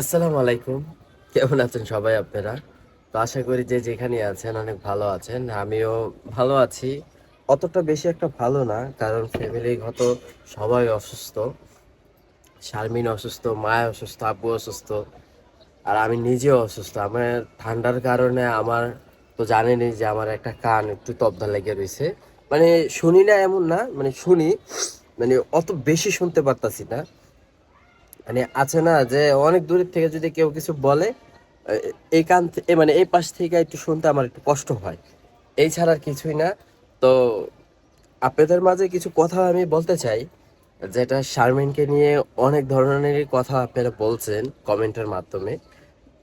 আসসালামু আলাইকুম। কেমন আছেন সবাই আপনারা? তো আশা করি যে যেখানে আছেন অনেক ভালো আছেন। আমিও ভালো আছি। অতটা বেশি একটা ভালো না, কারণ ফ্যামিলিগত সবাই অসুস্থ। শারমিন অসুস্থ, মায় অসুস্থ, আব্বু অসুস্থ, আর আমি নিজেও অসুস্থ। আমার ঠান্ডার কারণে আমার তো জানেনই যে আমার একটা কান একটু তবদা লেগে রয়েছে। মানে শুনি না এমন না মানে শুনি মানে অত বেশি শুনতে পারতাছি না। মানে আছে না যে অনেক দূরের থেকে যদি কেউ কিছু বলে এই কান মানে এই পাশ থেকে একটু শুনতে আমার একটু কষ্ট হয়। এই ছাড়া কিছুই না। তো আপনাদের মাঝে কিছু কথা আমি বলতে চাই, যেটা শারমিনকে নিয়ে অনেক ধরনের কথা আপনারা বলছেন কমেন্টের মাধ্যমে।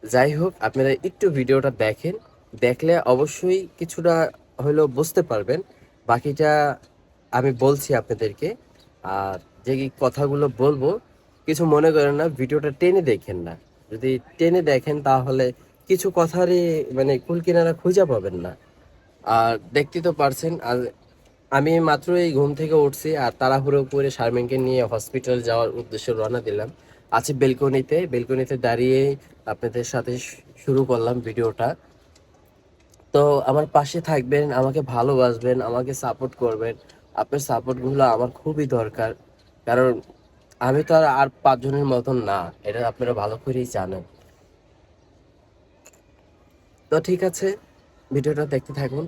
যাই হোক, আপনারা একটু ভিডিওটা দেখেন। দেখলে অবশ্যই কিছুটা হলেও বুঝতে পারবেন। বাকিটা আমি বলছি আপনাদেরকে। আর যে কথাগুলো বলব কিছু মনে করেন না, ভিডিওটা টেনে দেখেন না। যদি টেনে দেখেন তাহলে কিছু কথারই মানে কুল কিনারা খুঁজে পাবেন না। আর দেখতে তো পারছেন, আর আমি মাত্র এই ঘুম থেকে উঠছি আর তাড়াহুড়ো করে শারমিনকে নিয়ে হসপিটাল যাওয়ার উদ্দেশ্যে রওনা দিলাম। আছি বেলকনিতে বেলকনিতে দাঁড়িয়ে আপনাদের সাথে শুরু করলাম ভিডিওটা। তো আমার পাশে থাকবেন, আমাকে ভালোবাসবেন, আমাকে সাপোর্ট করবেন। আপনার সাপোর্টগুলো আমার খুবই দরকার। কারণ আমি তো আর আর পাঁচজনের মতন না। এটা আপনারা ভালো করেই জানেন। তো ঠিক আছে ভিডিওটা দেখতে থাকুন।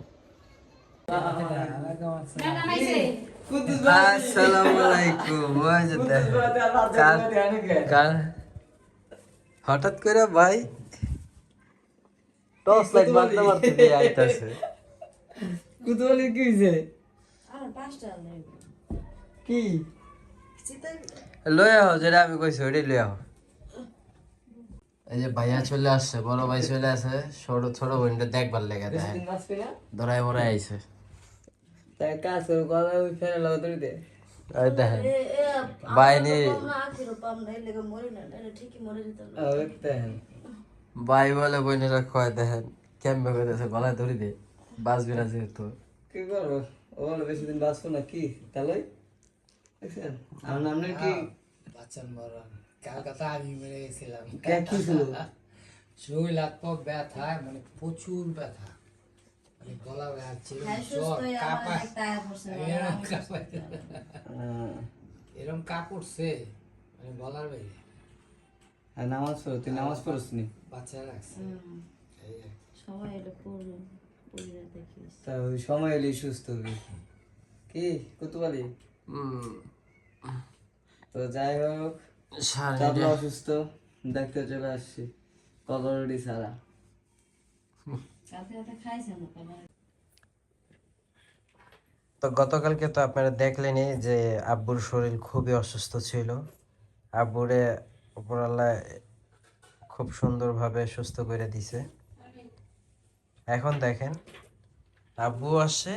হঠাৎ করে ভাই টস লাইট মারতে মারতে দিয়ে আইতাছে। কুতুবালি কি হইছে? কি? লই আহ যেটা আমি কইছি ওইটাই লই আহ এই যে ভাইয়া চলে আসছে বড় ভাই চলে আসে ছোট ছোট বোনটা দেখবার লেগে পেলা ধরাই মরাই আইছে। ভাই বলে বোনেরা কয় দেখেন কেমবে কইতেছে গলায় ধরি দে। বাঁচবি না যেহেতু। কি করব? ও বলে বেশি দিন বাঁচবো না কি? তাহলে? আমার নামে কি? বাচ্চান মরণ। কলকাতা আমি মেরে গেছিলাম। শরীর হাত ব্যথা মানে প্রচুর ব্যথা। মানে গলা ব্যথা ছিল জ্বর কাঁপা এরম কাঁপা- এরম কাপড়ছে মানে বাইরে। আর নামাজ পড়ো তুই নামাজ পড়িস নি বাচ্চা রাখছে। দেখিস। তা ওই সময় এলি সুস্থ হবি। কি কুতুবালি হুম তো যাই হোক চাপলা অসুস্থ দেখতে চলে আসছি। কলরেডি ছাড়া। তো গতকালকে তো আপনারা দেখলেনই যে আব্বুর শরীর খুবই অসুস্থ ছিল। আব্বুরে উপরাল্লাহ খুব সুন্দরভাবে সুস্থ করে দিছে। এখন দেখেন আব্বু আসে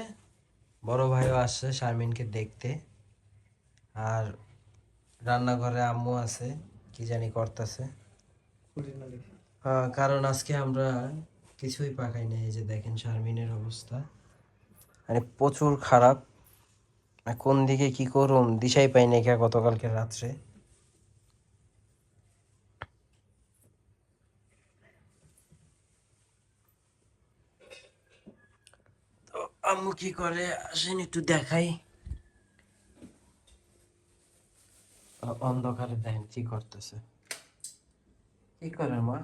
বড় ভাইও আসছে শারমিনকে দেখতে। আর রান্নাঘরে আম্মু আছে কি জানি করতেছে। কারণ আজকে আমরা কিছুই পাকাই নাই এই যে দেখেন শারমিনের অবস্থা। মানে প্রচুর খারাপ। কোন দিকে কি করুম দিশাই পাই নাই গতকালকে রাত্রে। তো আম্মু কি করে আসেন একটু দেখাই। অন্ধকারে দেখেন কি করতেছে। কি করে মা?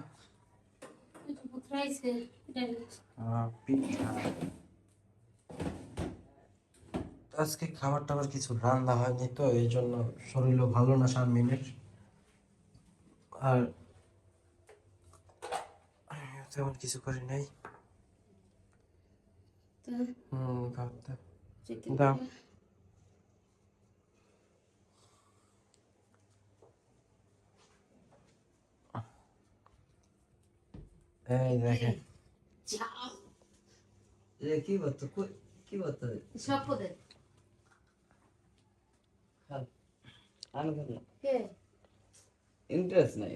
আজকে খাবার টাবার কিছু রান্না হয়নি তো এই জন্য শরীরও ভালো না শারমিনের আর তেমন কিছু করি নাই। হুম দাও এই দেখেন। এ কি বলতো কি বলতো সব পদে আমি কে? ইন্টারেস্ট নাই।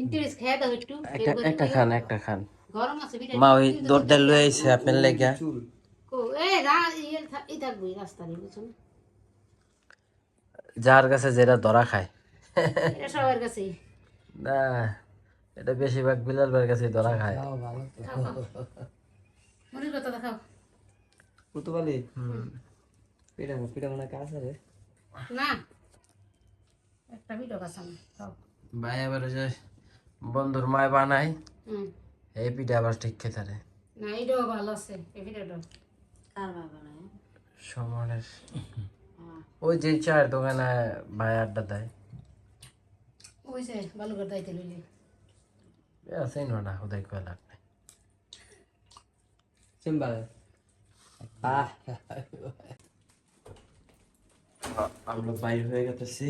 ইন্টারেস্ট খেয়ে দাও একটু। একটা একটা খান একটা খান। গরম আছে বিটা মা ওই দরদার লয়ে আইছে আপনার লেগা। কো এ রা ইয়ে ই থাকব রাস্তা নেই বুঝছ যার কাছে যেটা ধরা খায়। এটা সবার কাছেই। না। এটা বেশিরভাগ বিলাল ভাইয়ের কাছে ধরা খায়। কথা দেখাও। কুতুবালি হুম। পিঠা পিঠা মনে কাজ না। একটা ভিডিও আমি ভাই ওই যে বন্ধুর মায় হুম। এই পিঠা আবার ঠিক খেতে রে না এটাও ভালো আছে এই সমানের ওই যে চায়ের দোকানে ভাই আড্ডা দেয়। ওই যে ভালো করে দাইতে লইলি। আছে না ওদের কয় লাগবে সিম্বাল আহ আমরা বাইরে হয়ে গেতেছি।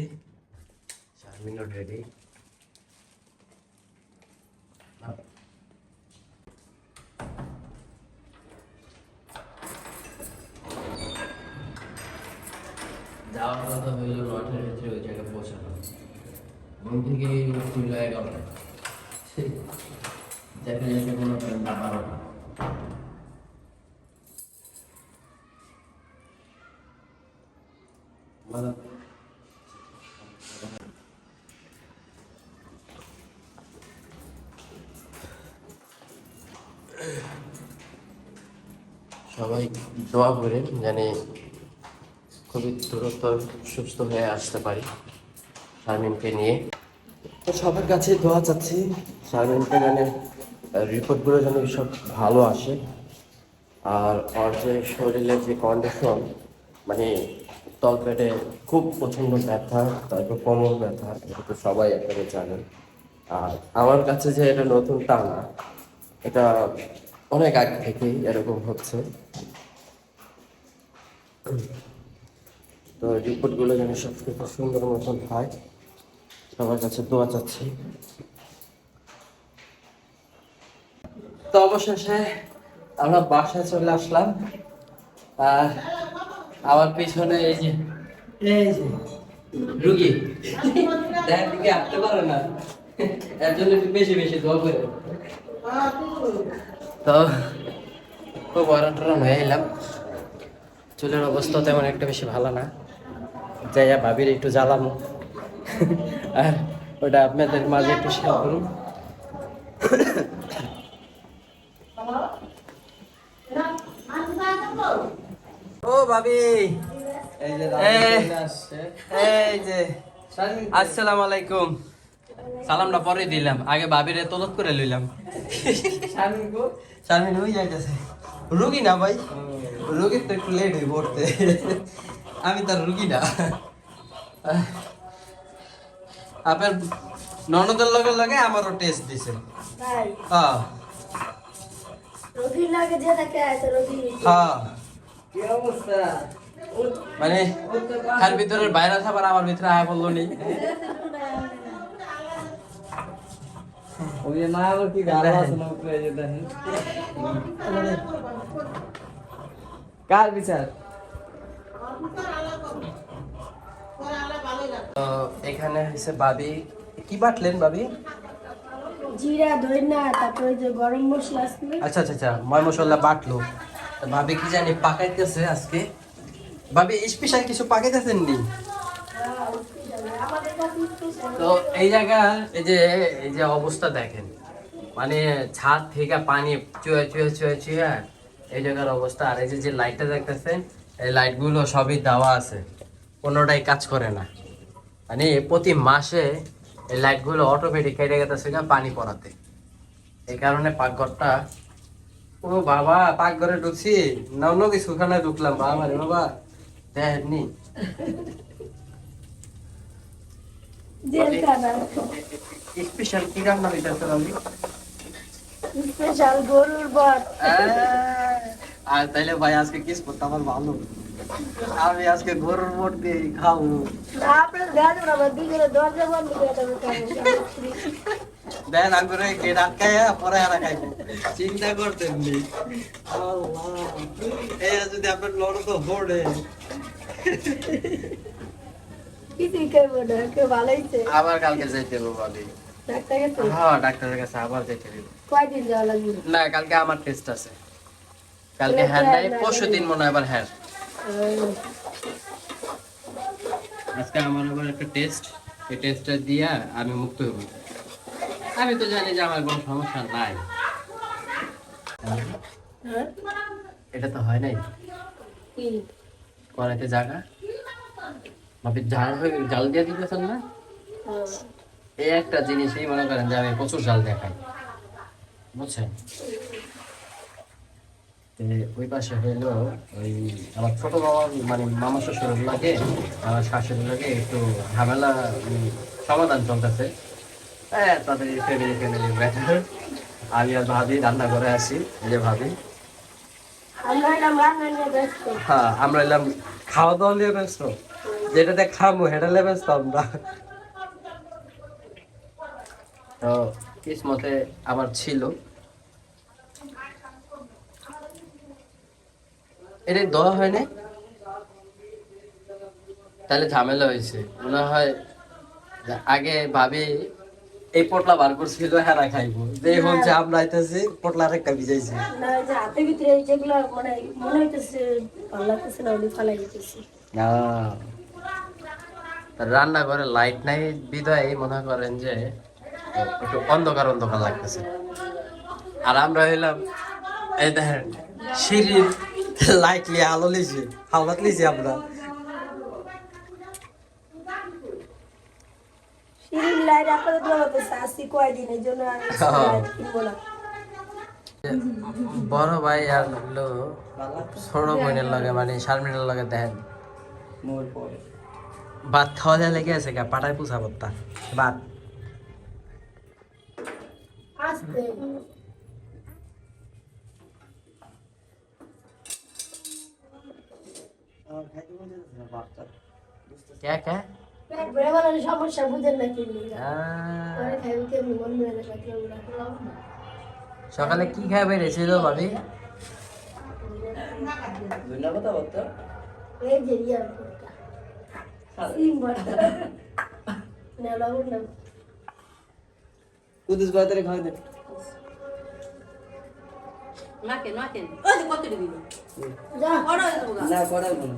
চার মিনিট রেডি যাওয়ার কথা হইল নটার ভিতরে ওই জায়গায় পৌঁছানো ঘুম থেকে উঠছিল এগারোটা কোনো সবাই দোয়া করে জানি খুবই দ্রুত সুস্থ হয়ে আসতে পারি। শারমিনকে নিয়ে। তো সবার কাছে দোয়া চাচ্ছি। শারমিনকে মানে রিপোর্টগুলো যেন সব ভালো আসে। আর ওর যে শরীরের যে কন্ডিশন মানে তলপেটে খুব প্রচণ্ড ব্যথা, তারপর কোমর ব্যথা, এটা তো সবাই আপনারা জানেন আর আমার কাছে যে এটা নতুন তা না, এটা অনেক আগে থেকেই এরকম হচ্ছে। তো রিপোর্টগুলো যেন সব কিছু সুন্দর মতন হয়, সবার কাছে দোয়া চাচ্ছি। তো অবশেষে আমরা বাসায় চলে আসলাম। আর আমার পিছনে এই যে রুগী। দেখ, রুগী হাঁটতে পারে না। এর জন্য একটু বেশি বেশি দোয়া করে। তো খুব অরান টরান হয়ে এলাম। চুলের অবস্থা তেমন একটা বেশি ভালো না। যাইয়া ভাবির একটু জ্বালানো আর ওটা আপনাদের মাঝে একটু শেয়ার করুন। ও ভাবি। এই যে এ। রাজু আসছে। এই যে। আসসালামু আলাইকুম। সালামটা পরে দিলাম। আগে ভাবিরে তলব করে লইলাম। শামিম শারমিন হয়ে যাইতেছে। রুগী না ভাই? রুগীর তো একটু লেট হয়ে পড়তে আমি তার রুগী না। আপনার ননদের লগে লগে আমারও টেস্ট দিছে। হ্যাঁ রোগীর লাগে যে থাকে আছে রোগী হ্যাঁ। কি অবস্থা? মানে তার ভিতরের ভাইরাস আবার আমার ভিতরে আয়া বলল নি। ওই মা আবার কি গাড়ি আছে উপরে যে দেখেন। কার বিচার? তো এখানে হয়েছে বাবি। কি বাটলেন বাবি? জিরা ধইনা তারপরে যে গরম মশলা আচ্ছা আচ্ছা আচ্ছা ময় মশলা বাটলো। ভাবি কি জানি পাকাইতেছে আজকে। ভাবি স্পেশাল কিছু পাকাইতেছেন নি। তো এই জায়গা, এই যে এই যে অবস্থা দেখেন। মানে ছাদ থেকে পানি চুয়ে চুয়ে চুয়ে চুয়ে, এই জায়গার অবস্থা। আর এই যে যে লাইটটা দেখতেছেন, এই লাইটগুলো সবই দেওয়া আছে। কোনোটাই কাজ করে না। মানে প্রতি মাসে এই লাইটগুলো অটোমেটিক কেটে গেছে পানি পড়াতে। এই কারণে পাকঘরটা ও বাবা পাকঘরে ঢুকছি। না অন্য কিছু ওখানে ঢুকলাম। বাবা রে বাবা দেখেননি স্পেশাল কি রান্না হইতেছে আমি স্পেশাল গরুর বট। আর তাইলে ভাই আজকে কিস করতে আমার ভালো। আমি আজকে গরুর মোট দিয়ে খাব। আপনার গাছ আমার দুজনে দরজা বন্ধ করে দেবে দেন আঙ্গুরে গেট আটকায় পরে আর খাইবো। চিন্তা করতেন নি। এই যদি আপনার লড় তো হড়ে। কিছুই খাইবো না কেউ ভালোইছে আবার কালকে যাইতে হবে বলি হ্যাঁ ডাক্তারের কাছে আবার যেতে হবে কয়দিন যাওয়া লাগবে? না কালকে আমার টেস্ট আছে। কালকে হ্যাঁ নাই পরশু দিন মনে হয় আবার হ্যাঁ। আজকে আমার আবার একটা টেস্ট এই টেস্টটা দিয়া আমি মুক্ত হব। আমি তো জানি যে আমার কোনো সমস্যা নাই। হ্যাঁ? এটা তো হয় নাই? কি? করাইতে জায়গা ভাবি জাল হয়ে জাল দিয়ে দিতেছেন না? হ্যাঁ। এই একটা জিনিসই মনে করেন যে আমি প্রচুর জাল দেখাই। বুঝছেন? ওই পাশে হইল ওই আমার ছোট মামা মানে মামা শ্বশুর লাগে আমার শাশুড়ি লাগে একটু ঝামেলা সমাধান চলতেছে। হ্যাঁ তাদের ফ্যামিলি ফ্যামিলি আমি আর ভাবি রান্না করে আসি এই যে ভাবি। হ্যাঁ আমরা এলাম খাওয়া দাওয়া নিয়ে ব্যস্ত। যেটাতে খাব সেটা নিয়ে ব্যস্ত আমরা। তো কিসমতে আমার ছিল। এটা দেওয়া হয় না তাহলে ঝামেলা হয়েছে। মনে হয় আগে ভাবি এই পটলা বার করছিল হেরা খাইবো। যে হচ্ছে আমরা আইতেছি পটলা আরেকটা ভিজাইছি। না ওই যে হাতের ভিতরে যেগুলো মানে মনে হইতেছে ভালো লাগতেছে না ওগুলি ফালাই দিতেছি। আহ, রান্না করে লাইট নাই বিদায় মনে করেন যে একটু অন্ধকার অন্ধকার লাগতেছে। আর আমরা হইলাম এই দেখেন সিঁড়ির লাইট লিয়ে আলো লিছি হাওলাত লিছি আমরা। বড় ভাই আর হলো ছোট বোনের লগে মানে শারমিনের লগে দেখেন। ভাত খাওয়া যায় লেগে আছে গা পাটায় পুষা করতা ভাত। মন যাচ্ছে না বাচ্চা কে কে সমস্যা বুঝেন না মন না সকালে কি খাই বেরিয়েছিল ভাবি? ধন্যবাদ ভর্তা না লাগুন না। কুদুস বাজারে খাওয়া যে কত দিবি? হয়ে। না করাবো না।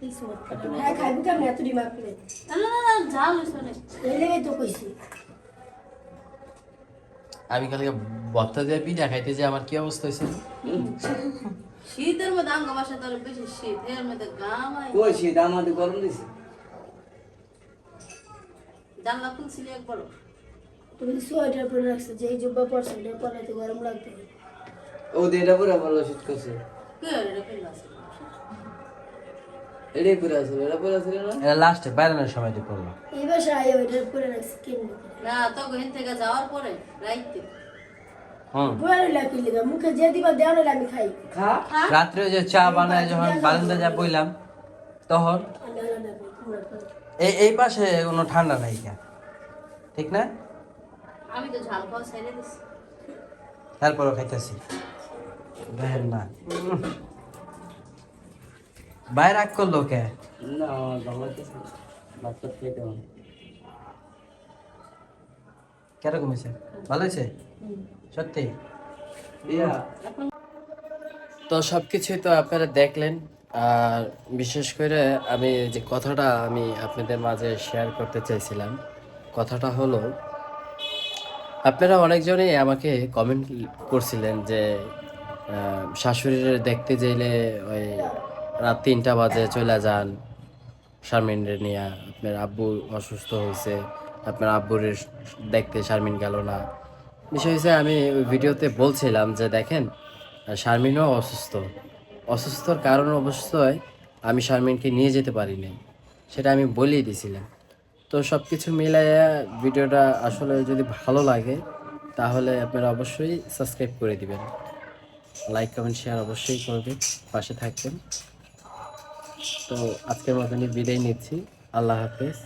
হ্যাঁ খাইবে কেমনি এত ডিমাগ করে না না না ঝাল হইছে অনেক এই লেগে তো কইছি আমি কালকে ভত্তা দিয়ে পিঠা খাইতে যে আমার কি অবস্থা হয়েছে? শীতের মধ্যে আঙ্গ বাসা তো অনেক বেশি শীত এর মধ্যে গাম আই কই শীত? আমাদের গরম দিছে। জানলা খুলছিলি একবারও তুমি সোয়েটার পরে রাখছো যে জুব্বা পরছো এটা পরে তো গরম লাগবে। ও এটা পুরো ভালো শীত করছে। কে এটা ফেলে আছে এটাই পুরো আছে এটা পুরো আছে না? এটা লাস্টে বাইরানোর সময় দিয়ে করল এই বাসায় ওইটা পরে রাখছি না তো গহিন থেকে যাওয়ার পরে রাইতে। হুম। বুয়ার লাগি লিগা মুখে যে দিবা দেওয়া হলে আমি খাই। খা। রাত্রে যে চা বানায় যখন বারান্দা যা বইলাম তখন। এই এই পাশে কোনো ঠান্ডা নাই ঠিক না? আমি তো ঝাল খাওয়া ছেড়ে দিছি। তারপরও খাইতেছি। দেখেন না। বাইরে রাগ করল কে? না কীরকম হয়েছে ভালো হয়েছে? সত্যি? তো সব কিছুই তো আপনারা দেখলেন আর বিশেষ করে আমি যে কথাটা আমি আপনাদের মাঝে শেয়ার করতে চাইছিলাম কথাটা হলো আপনারা অনেকজনই আমাকে কমেন্ট করছিলেন যে আহ, শাশুড়ির দেখতে যাইলে ওই রাত তিনটা বাজে চলে যান। শারমিনের নিয়ে আপনার আব্বু অসুস্থ হয়েছে। আপনার আব্বুর দেখতে শারমিন গেল না। বিষয় হচ্ছে আমি ওই ভিডিওতে বলছিলাম যে দেখেন, শারমিনও অসুস্থ। অসুস্থর কারণ অবশ্যই আমি শারমিনকে নিয়ে যেতে পারিনি। সেটা আমি বলেই দিছিলাম। তো সব কিছু মিলাইয়া ভিডিওটা আসলে যদি ভালো লাগে, তাহলে আপনারা অবশ্যই সাবস্ক্রাইব করে দিবেন। লাইক, কমেন্ট, শেয়ার অবশ্যই করবেন। পাশে থাকবেন। তো আজকের মতনই বিদায় নিচ্ছি। আল্লাহ হাফেজ।